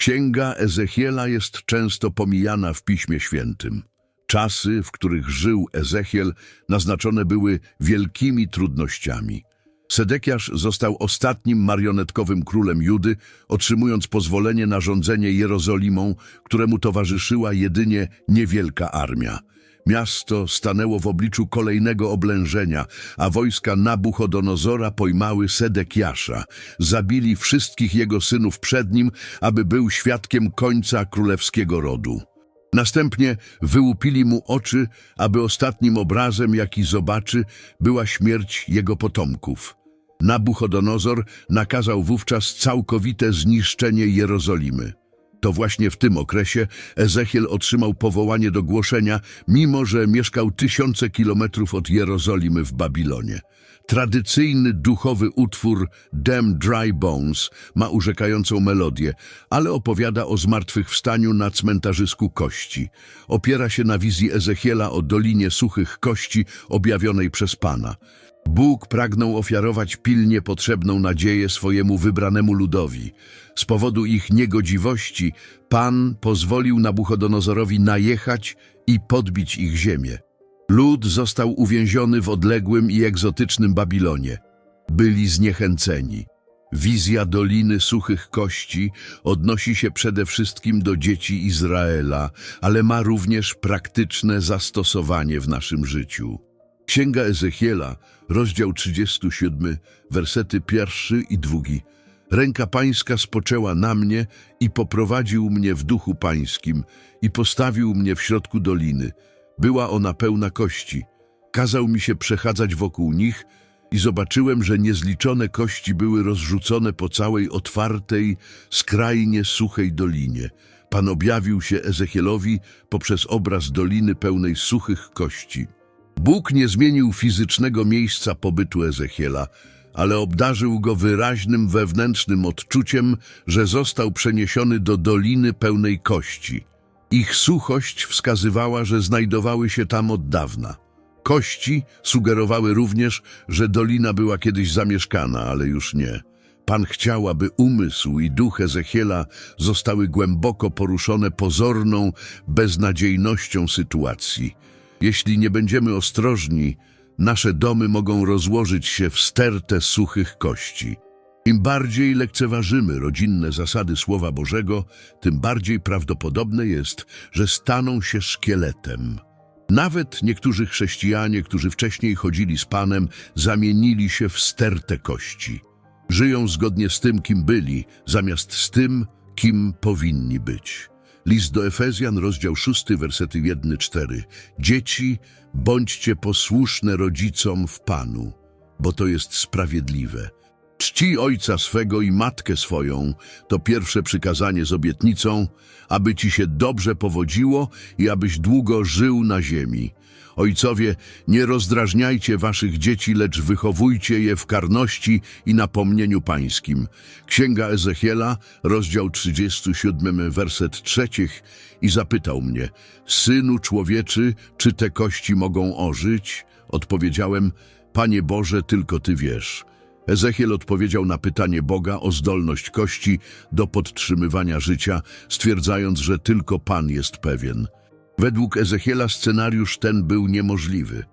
Księga Ezechiela jest często pomijana w Piśmie Świętym. Czasy, w których żył Ezechiel, naznaczone były wielkimi trudnościami. Sedekiasz został ostatnim marionetkowym królem Judy, otrzymując pozwolenie na rządzenie Jerozolimą, któremu towarzyszyła jedynie niewielka armia. Miasto stanęło w obliczu kolejnego oblężenia, a wojska Nabuchodonozora pojmały Sedekiasza. Zabili wszystkich jego synów przed nim, aby był świadkiem końca królewskiego rodu. Następnie wyłupili mu oczy, aby ostatnim obrazem, jaki zobaczy, była śmierć jego potomków. Nabuchodonozor nakazał wówczas całkowite zniszczenie Jerozolimy. To właśnie w tym okresie Ezechiel otrzymał powołanie do głoszenia, mimo że mieszkał tysiące kilometrów od Jerozolimy w Babilonie. Tradycyjny duchowy utwór Damn Dry Bones ma urzekającą melodię, ale opowiada o zmartwychwstaniu na cmentarzysku kości. Opiera się na wizji Ezechiela o Dolinie Suchych Kości objawionej przez Pana. Bóg pragnął ofiarować pilnie potrzebną nadzieję swojemu wybranemu ludowi. Z powodu ich niegodziwości Pan pozwolił Nabuchodonozorowi najechać i podbić ich ziemię. Lud został uwięziony w odległym i egzotycznym Babilonie. Byli zniechęceni. Wizja Doliny Suchych Kości odnosi się przede wszystkim do dzieci Izraela, ale ma również praktyczne zastosowanie w naszym życiu. Księga Ezechiela, rozdział 37, wersety pierwszy i drugi. Ręka pańska spoczęła na mnie i poprowadził mnie w duchu pańskim i postawił mnie w środku doliny. Była ona pełna kości. Kazał mi się przechadzać wokół nich i zobaczyłem, że niezliczone kości były rozrzucone po całej otwartej, skrajnie suchej dolinie. Pan objawił się Ezechielowi poprzez obraz doliny pełnej suchych kości. Bóg nie zmienił fizycznego miejsca pobytu Ezechiela, ale obdarzył go wyraźnym wewnętrznym odczuciem, że został przeniesiony do doliny pełnej kości. Ich suchość wskazywała, że znajdowały się tam od dawna. Kości sugerowały również, że dolina była kiedyś zamieszkana, ale już nie. Pan chciał, aby umysł i duch Ezechiela zostały głęboko poruszone pozorną beznadziejnością sytuacji. Jeśli nie będziemy ostrożni, nasze domy mogą rozłożyć się w stertę suchych kości. Im bardziej lekceważymy rodzinne zasady Słowa Bożego, tym bardziej prawdopodobne jest, że staną się szkieletem. Nawet niektórzy chrześcijanie, którzy wcześniej chodzili z Panem, zamienili się w stertę kości. Żyją zgodnie z tym, kim byli, zamiast z tym, kim powinni być. List do Efezjan, rozdział 6, wersety 1-4. Dzieci, bądźcie posłuszne rodzicom w Panu, bo to jest sprawiedliwe. Czci ojca swego i matkę swoją, to pierwsze przykazanie z obietnicą, aby ci się dobrze powodziło i abyś długo żył na ziemi. Ojcowie, nie rozdrażniajcie waszych dzieci, lecz wychowujcie je w karności i napomnieniu pańskim. Księga Ezechiela, rozdział 37, werset trzecich i zapytał mnie, Synu człowieczy, czy te kości mogą ożyć? Odpowiedziałem, Panie Boże, tylko Ty wiesz. Ezechiel odpowiedział na pytanie Boga o zdolność kości do podtrzymywania życia, stwierdzając, że tylko Pan jest pewien. Według Ezechiela scenariusz ten był niemożliwy.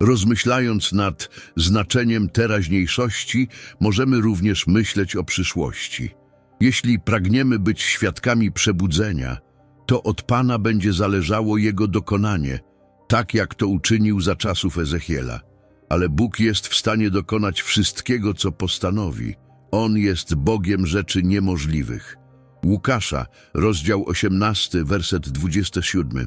Rozmyślając nad znaczeniem teraźniejszości, możemy również myśleć o przyszłości. Jeśli pragniemy być świadkami przebudzenia, to od Pana będzie zależało Jego dokonanie, tak jak to uczynił za czasów Ezechiela. Ale Bóg jest w stanie dokonać wszystkiego, co postanowi. On jest Bogiem rzeczy niemożliwych. Łukasza, rozdział 18, werset 27.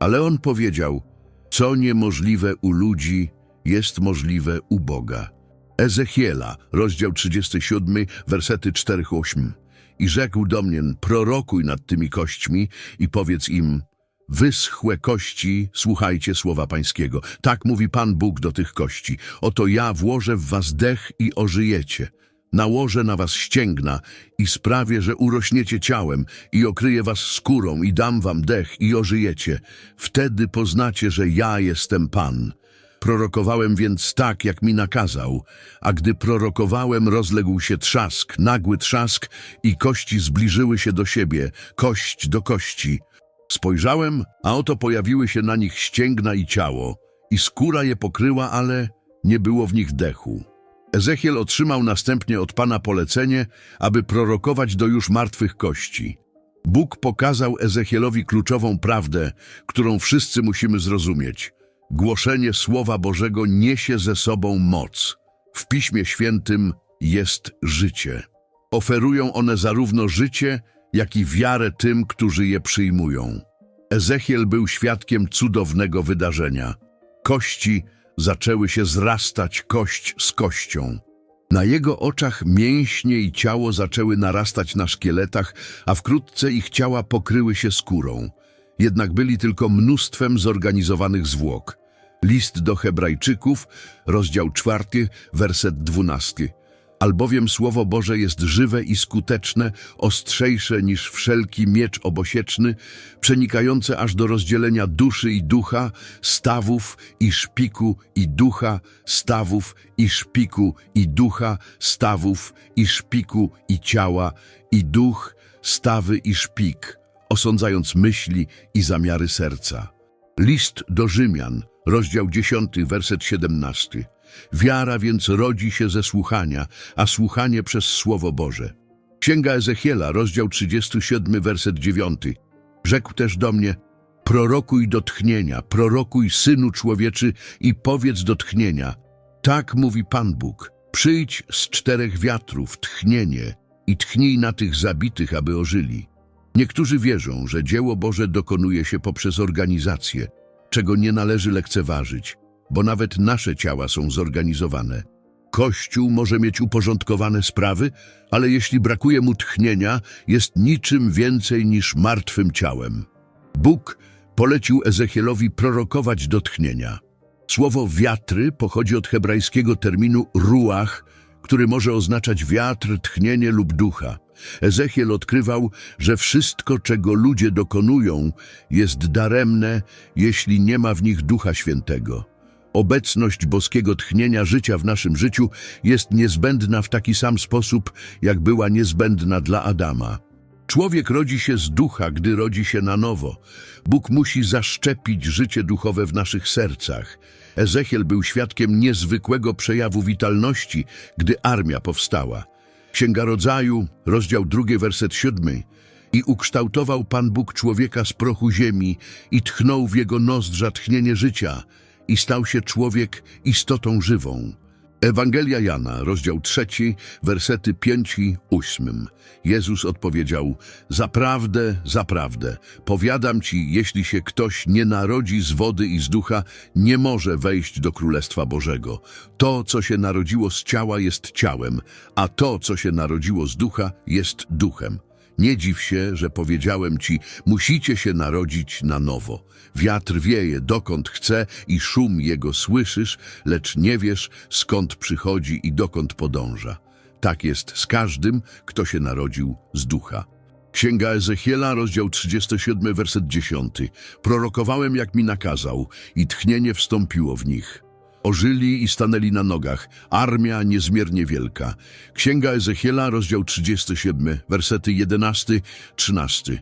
Ale on powiedział, co niemożliwe u ludzi, jest możliwe u Boga. Ezechiela, rozdział 37, wersety 4-8. I rzekł do mnie, prorokuj nad tymi kośćmi i powiedz im, Wyschłe kości, słuchajcie słowa pańskiego. Tak mówi Pan Bóg do tych kości. Oto ja włożę w was dech i ożyjecie. Nałożę na was ścięgna i sprawię, że urośniecie ciałem i okryję was skórą i dam wam dech i ożyjecie. Wtedy poznacie, że ja jestem Pan. Prorokowałem więc tak, jak mi nakazał, a gdy prorokowałem, rozległ się trzask, nagły trzask i kości zbliżyły się do siebie, kość do kości. Spojrzałem, a oto pojawiły się na nich ścięgna i ciało, i skóra je pokryła, ale nie było w nich dechu. Ezechiel otrzymał następnie od Pana polecenie, aby prorokować do już martwych kości. Bóg pokazał Ezechielowi kluczową prawdę, którą wszyscy musimy zrozumieć. Głoszenie Słowa Bożego niesie ze sobą moc. W Piśmie Świętym jest życie. Oferują one zarówno życie, jak i wiarę tym, którzy je przyjmują. Ezechiel był świadkiem cudownego wydarzenia. Kości zaczęły się zrastać kość z kością. Na jego oczach mięśnie i ciało zaczęły narastać na szkieletach, a wkrótce ich ciała pokryły się skórą. Jednak byli tylko mnóstwem zorganizowanych zwłok. List do Hebrajczyków, rozdział czwarty, werset dwunasty. Albowiem Słowo Boże jest żywe i skuteczne, ostrzejsze niż wszelki miecz obosieczny, przenikające aż do rozdzielenia duszy i ducha, stawów i szpiku i ducha, stawów i szpiku i ducha, stawów i szpiku i ciała, i duch, stawy i szpik, osądzając myśli i zamiary serca. List do Rzymian, rozdział 10, werset 17. Wiara więc rodzi się ze słuchania, a słuchanie przez Słowo Boże. Księga Ezechiela, rozdział 37, werset 9. Rzekł też do mnie, prorokuj do tchnienia, prorokuj, Synu Człowieczy, i powiedz do tchnienia. Tak mówi Pan Bóg, przyjdź z czterech wiatrów, tchnienie, i tchnij na tych zabitych, aby ożyli. Niektórzy wierzą, że dzieło Boże dokonuje się poprzez organizację, czego nie należy lekceważyć, bo nawet nasze ciała są zorganizowane. Kościół może mieć uporządkowane sprawy, ale jeśli brakuje mu tchnienia, jest niczym więcej niż martwym ciałem. Bóg polecił Ezechielowi prorokować do tchnienia. Słowo wiatry pochodzi od hebrajskiego terminu ruach, który może oznaczać wiatr, tchnienie lub ducha. Ezechiel odkrywał, że wszystko, czego ludzie dokonują, jest daremne, jeśli nie ma w nich Ducha Świętego. Obecność boskiego tchnienia życia w naszym życiu jest niezbędna w taki sam sposób, jak była niezbędna dla Adama. Człowiek rodzi się z ducha, gdy rodzi się na nowo. Bóg musi zaszczepić życie duchowe w naszych sercach. Ezechiel był świadkiem niezwykłego przejawu witalności, gdy armia powstała. Księga Rodzaju, rozdział drugi, werset siódmy. I ukształtował Pan Bóg człowieka z prochu ziemi i tchnął w jego nozdrza tchnienie życia i stał się człowiek istotą żywą. Ewangelia Jana, rozdział trzeci, wersety pięć i ósmym. Jezus odpowiedział, Zaprawdę, zaprawdę, powiadam ci, jeśli się ktoś nie narodzi z wody i z ducha, nie może wejść do Królestwa Bożego. To, co się narodziło z ciała, jest ciałem, a to, co się narodziło z ducha, jest duchem. Nie dziw się, że powiedziałem ci, musicie się narodzić na nowo. Wiatr wieje dokąd chce i szum jego słyszysz, lecz nie wiesz skąd przychodzi i dokąd podąża. Tak jest z każdym, kto się narodził z ducha. Księga Ezechiela, rozdział 37, werset 10. Prorokowałem, jak mi nakazał, i tchnienie wstąpiło w nich. Ożyli i stanęli na nogach, armia niezmiernie wielka. Księga Ezechiela, rozdział 37, wersety 11-13.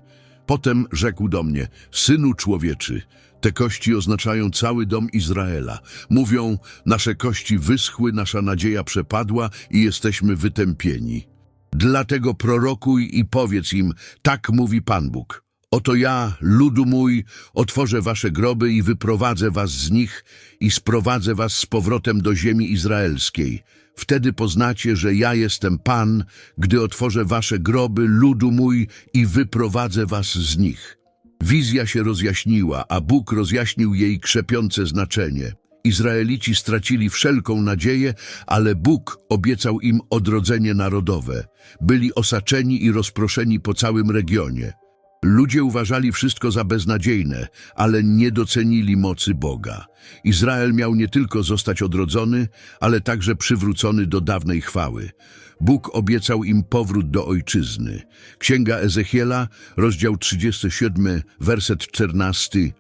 Potem rzekł do mnie, Synu człowieczy, te kości oznaczają cały dom Izraela. Mówią, nasze kości wyschły, nasza nadzieja przepadła i jesteśmy wytępieni. Dlatego prorokuj i powiedz im, tak mówi Pan Bóg. Oto ja, ludu mój, otworzę wasze groby i wyprowadzę was z nich i sprowadzę was z powrotem do ziemi izraelskiej. Wtedy poznacie, że ja jestem Pan, gdy otworzę wasze groby, ludu mój, i wyprowadzę was z nich. Wizja się rozjaśniła, a Bóg rozjaśnił jej krzepiące znaczenie. Izraelici stracili wszelką nadzieję, ale Bóg obiecał im odrodzenie narodowe. Byli osaczeni i rozproszeni po całym regionie. Ludzie uważali wszystko za beznadziejne, ale nie docenili mocy Boga. Izrael miał nie tylko zostać odrodzony, ale także przywrócony do dawnej chwały. Bóg obiecał im powrót do ojczyzny. Księga Ezechiela, rozdział 37, werset 14.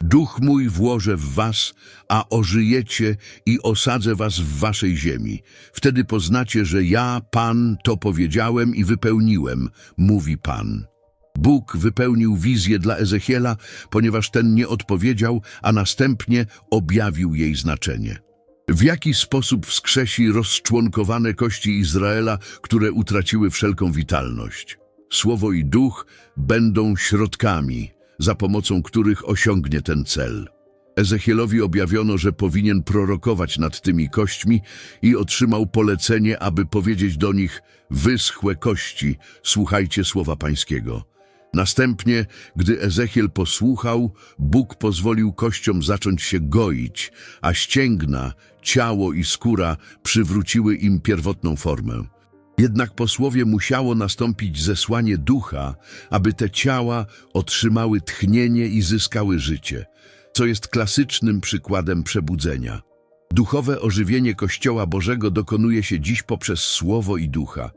Duch mój włożę w was, a ożyjecie i osadzę was w waszej ziemi. Wtedy poznacie, że ja, Pan, to powiedziałem i wypełniłem, mówi Pan. Bóg wypełnił wizję dla Ezechiela, ponieważ ten nie odpowiedział, a następnie objawił jej znaczenie. W jaki sposób wskrzesi rozczłonkowane kości Izraela, które utraciły wszelką witalność? Słowo i duch będą środkami, za pomocą których osiągnie ten cel. Ezechielowi objawiono, że powinien prorokować nad tymi kośćmi i otrzymał polecenie, aby powiedzieć do nich wyschłe kości, słuchajcie słowa pańskiego. Następnie, gdy Ezechiel posłuchał, Bóg pozwolił kościom zacząć się goić, a ścięgna, ciało i skóra przywróciły im pierwotną formę. Jednak po słowie musiało nastąpić zesłanie ducha, aby te ciała otrzymały tchnienie i zyskały życie, co jest klasycznym przykładem przebudzenia. Duchowe ożywienie Kościoła Bożego dokonuje się dziś poprzez słowo i ducha.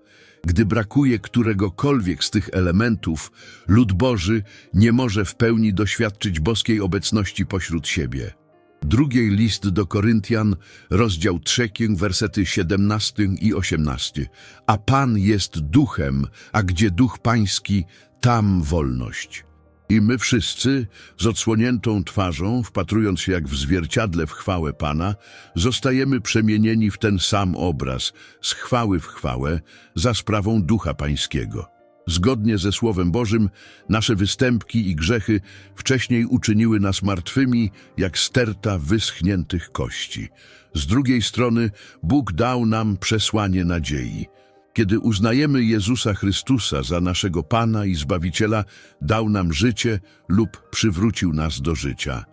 Gdy brakuje któregokolwiek z tych elementów, lud Boży nie może w pełni doświadczyć boskiej obecności pośród siebie. Drugiej list do Koryntian, rozdział 3, wersety 17 i 18. A Pan jest duchem, a gdzie duch pański, tam wolność. I my wszyscy, z odsłoniętą twarzą, wpatrując się jak w zwierciadle w chwałę Pana, zostajemy przemienieni w ten sam obraz, z chwały w chwałę, za sprawą Ducha Pańskiego. Zgodnie ze Słowem Bożym, nasze występki i grzechy wcześniej uczyniły nas martwymi, jak sterta wyschniętych kości. Z drugiej strony Bóg dał nam przesłanie nadziei. Kiedy uznajemy Jezusa Chrystusa za naszego Pana i Zbawiciela, dał nam życie lub przywrócił nas do życia.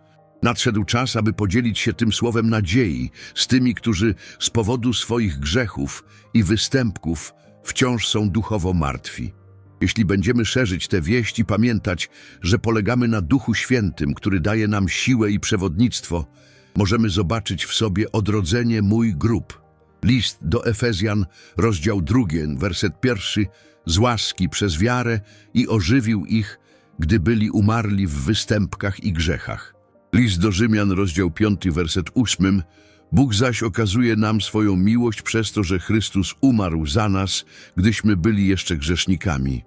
Nadszedł czas, aby podzielić się tym słowem nadziei z tymi, którzy z powodu swoich grzechów i występków wciąż są duchowo martwi. Jeśli będziemy szerzyć wieść i pamiętać, że polegamy na Duchu Świętym, który daje nam siłę i przewodnictwo, możemy zobaczyć w sobie odrodzenie mój grób. List do Efezjan, rozdział drugi, werset pierwszy, z łaski przez wiarę i ożywił ich, gdy byli umarli w występkach i grzechach. List do Rzymian, rozdział piąty, werset ósmym, Bóg zaś okazuje nam swoją miłość przez to, że Chrystus umarł za nas, gdyśmy byli jeszcze grzesznikami.